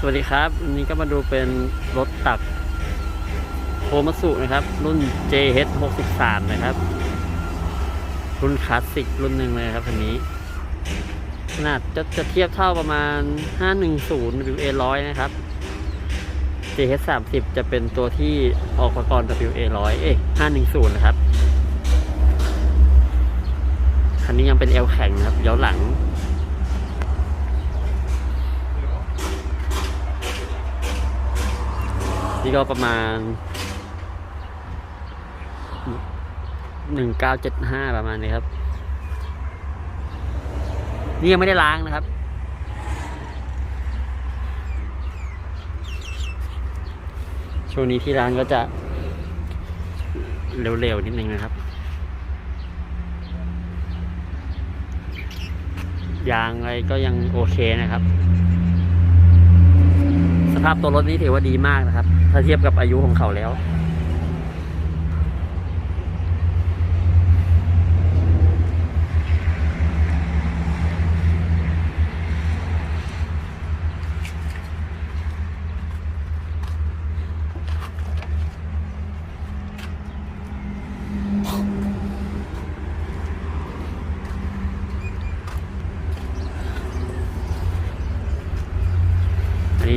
สวัสดีครับวันนี้ก็มาดูเป็นรถตักโคมัสุนะครับ รุ่น JH 63 นะครับ รุ่นคลาสสิกรุ่นหนึ่งเลยครับคันนี้ ขนาดจะจะเทียบเท่าประมาณ 510 WA 100 นะครับ JH 30 จะเป็นตัวที่ออกมาก่อน WA 100 เอ๊ะ510 นะครับ คันนี้ยังเป็นเอลแข็งนะครับย้อนหลัง นี่ก็ประมาณหนึ่งเก้าเจ็ดห้าประมาณนี้ครับ นี่ยังไม่ได้ล้างนะครับ ช่วงนี้ที่ร้านก็จะ เร็วๆนิดนึงนะครับ ยางอะไรก็ยังโอเคนะครับ สภาพตัวรถนี้ถือว่าดีมากนะครับ ถ้าเทียบกับอายุของเขาแล้ว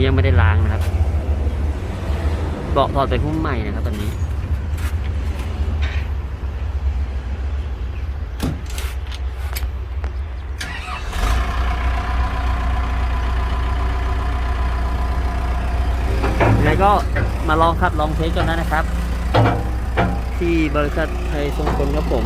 นี้ยังไม่ได้ล้างนะครับ เบาะถอดเป็นหุ้มใหม่นะครับตอนนี้ยังไงก็มาลองขับลองเทสกันนะครับ ที่บริษัทไทยทรงกลครับผม